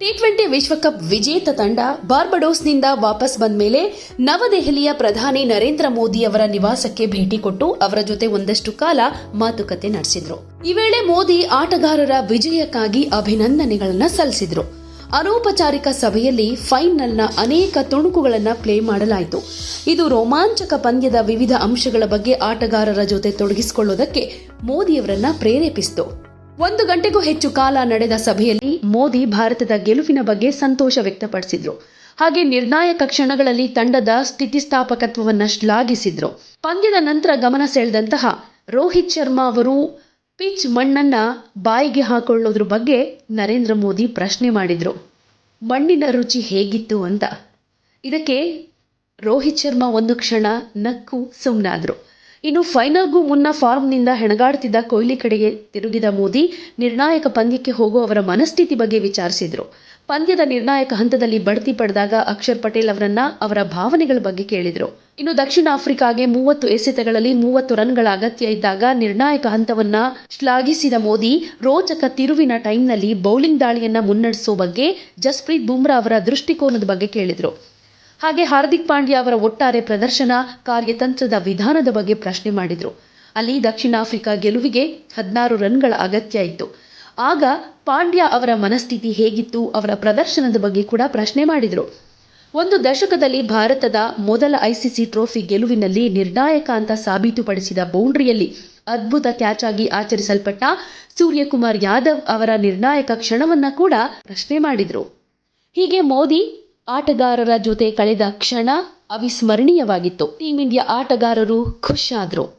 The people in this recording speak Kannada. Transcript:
ಟಿ ಟ್ವೆಂಟಿ ವಿಶ್ವಕಪ್ ವಿಜೇತ ತಂಡ ಬಾರ್ಬಡೋಸ್ನಿಂದ ವಾಪಸ್ ಬಂದ ಮೇಲೆ ನವದೆಹಲಿಯ ಪ್ರಧಾನಿ ನರೇಂದ್ರ ಮೋದಿ ಅವರ ನಿವಾಸಕ್ಕೆ ಭೇಟಿ ಕೊಟ್ಟು ಅವರ ಜೊತೆ ಒಂದಷ್ಟು ಕಾಲ ಮಾತುಕತೆ ನಡೆಸಿದ್ರು. ಈ ವೇಳೆ ಮೋದಿ ಆಟಗಾರರ ವಿಜಯಕ್ಕಾಗಿ ಅಭಿನಂದನೆಗಳನ್ನು ಸಲ್ಲಿಸಿದ್ರು. ಅನೌಪಚಾರಿಕ ಸಭೆಯಲ್ಲಿ ಫೈನಲ್ನ ಅನೇಕ ತುಣುಕುಗಳನ್ನು ಪ್ಲೇ ಮಾಡಲಾಯಿತು. ಇದು ರೋಮಾಂಚಕ ಪಂದ್ಯದ ವಿವಿಧ ಅಂಶಗಳ ಬಗ್ಗೆ ಆಟಗಾರರ ಜೊತೆ ತೊಡಗಿಸಿಕೊಳ್ಳುವುದಕ್ಕೆ ಮೋದಿಯವರನ್ನ ಪ್ರೇರೇಪಿಸಿತು. ಒಂದು ಗಂಟೆಗೂ ಹೆಚ್ಚು ಕಾಲ ನಡೆದ ಸಭೆಯಲ್ಲಿ ಮೋದಿ ಭಾರತದ ಗೆಲುವಿನ ಬಗ್ಗೆ ಸಂತೋಷ ವ್ಯಕ್ತಪಡಿಸಿದ್ರು. ಹಾಗೆ ನಿರ್ಣಾಯಕ ಕ್ಷಣಗಳಲ್ಲಿ ತಂಡದ ಸ್ಥಿತಿಸ್ಥಾಪಕತ್ವವನ್ನು ಶ್ಲಾಘಿಸಿದ್ರು ಪಂದ್ಯದ ನಂತರ ಗಮನ ಸೆಳೆದಂತಹ ರೋಹಿತ್ ಶರ್ಮಾ ಅವರು ಪಿಚ್ ಮಣ್ಣನ್ನ ಬಾಯಿಗೆ ಹಾಕೊಳ್ಳೋದ್ರ ಬಗ್ಗೆ ನರೇಂದ್ರ ಮೋದಿ ಪ್ರಶ್ನೆ ಮಾಡಿದ್ರು. ಮಣ್ಣಿನ ರುಚಿ ಹೇಗಿತ್ತು ಅಂತ. ಇದಕ್ಕೆ ರೋಹಿತ್ ಶರ್ಮಾ ಒಂದು ಕ್ಷಣ ನಕ್ಕು ಸುಮ್ಮನಾದ್ರು ಇನ್ನು ಫೈನಲ್ಗೂ ಮುನ್ನ ಫಾರ್ಮ್ನಿಂದ ಹೆಣಗಾಡ್ತಿದ್ದ ಕೊಹ್ಲಿ ಕಡೆಗೆ ತಿರುಗಿದ ಮೋದಿ, ನಿರ್ಣಾಯಕ ಪಂದ್ಯಕ್ಕೆ ಹೋಗೋ ಅವರ ಮನಸ್ಥಿತಿ ಬಗ್ಗೆ ವಿಚಾರಿಸಿದರು. ಪಂದ್ಯದ ನಿರ್ಣಾಯಕ ಹಂತದಲ್ಲಿ ಬಡ್ತಿ ಪಡೆದಾಗ ಅಕ್ಷರ್ ಪಟೇಲ್ ಅವರನ್ನ ಅವರ ಭಾವನೆಗಳ ಬಗ್ಗೆ ಕೇಳಿದರು. ಇನ್ನು ದಕ್ಷಿಣ ಆಫ್ರಿಕಾಗೆ ಮೂವತ್ತು ಎಸೆತಗಳಲ್ಲಿ ಮೂವತ್ತು ರನ್ಗಳ ಅಗತ್ಯ ಇದ್ದಾಗ ನಿರ್ಣಾಯಕ ಹಂತವನ್ನ ಶ್ಲಾಘಿಸಿದ ಮೋದಿ, ರೋಚಕ ತಿರುವಿನ ಟೈಮ್ನಲ್ಲಿ ಬೌಲಿಂಗ್ ದಾಳಿಯನ್ನ ಮುನ್ನಡೆಸೋ ಬಗ್ಗೆ ಜಸ್ಪ್ರೀತ್ ಬುಮ್ರಾ ಅವರ ದೃಷ್ಟಿಕೋನದ ಬಗ್ಗೆ ಕೇಳಿದ್ರು. ಹಾಗೆ ಹಾರ್ದಿಕ್ ಪಾಂಡ್ಯ ಅವರ ಒಟ್ಟಾರೆ ಪ್ರದರ್ಶನ ಕಾರ್ಯತಂತ್ರದ ವಿಧಾನದ ಬಗ್ಗೆ ಪ್ರಶ್ನೆ ಮಾಡಿದರು. ಅಲ್ಲಿ ದಕ್ಷಿಣ ಆಫ್ರಿಕಾ ಗೆಲುವಿಗೆ ಹದಿನಾರು ರನ್ಗಳ ಅಗತ್ಯ ಇತ್ತು. ಆಗ ಪಾಂಡ್ಯ ಅವರ ಮನಸ್ಥಿತಿ ಹೇಗಿತ್ತು ಅವರ ಪ್ರದರ್ಶನದ ಬಗ್ಗೆ ಕೂಡ ಪ್ರಶ್ನೆ ಮಾಡಿದರು. ಒಂದು ದಶಕದಲ್ಲಿ ಭಾರತದ ಮೊದಲ ಐಸಿಸಿ ಟ್ರೋಫಿ ಗೆಲುವಿನಲ್ಲಿ ನಿರ್ಣಾಯಕ ಅಂತ ಸಾಬೀತುಪಡಿಸಿದ ಬೌಂಡ್ರಿಯಲ್ಲಿ ಅದ್ಭುತ ಕ್ಯಾಚ್ ಆಗಿ ಆಚರಿಸಲ್ಪಟ್ಟ ಸೂರ್ಯಕುಮಾರ್ ಯಾದವ್ ಅವರ ನಿರ್ಣಾಯಕ ಕ್ಷಣವನ್ನ ಕೂಡ ಪ್ರಶ್ನೆ ಮಾಡಿದರು. ಹೀಗೆ ಮೋದಿ ಆಟಗಾರರ ಜೊತೆ ಕಳೆದ ಕ್ಷಣ ಅವಿಸ್ಮರಣೀಯವಾಗಿತ್ತು. ಟೀಂ ಇಂಡಿಯಾ ಆಟಗಾರರು ಖುಷಾದ್ರು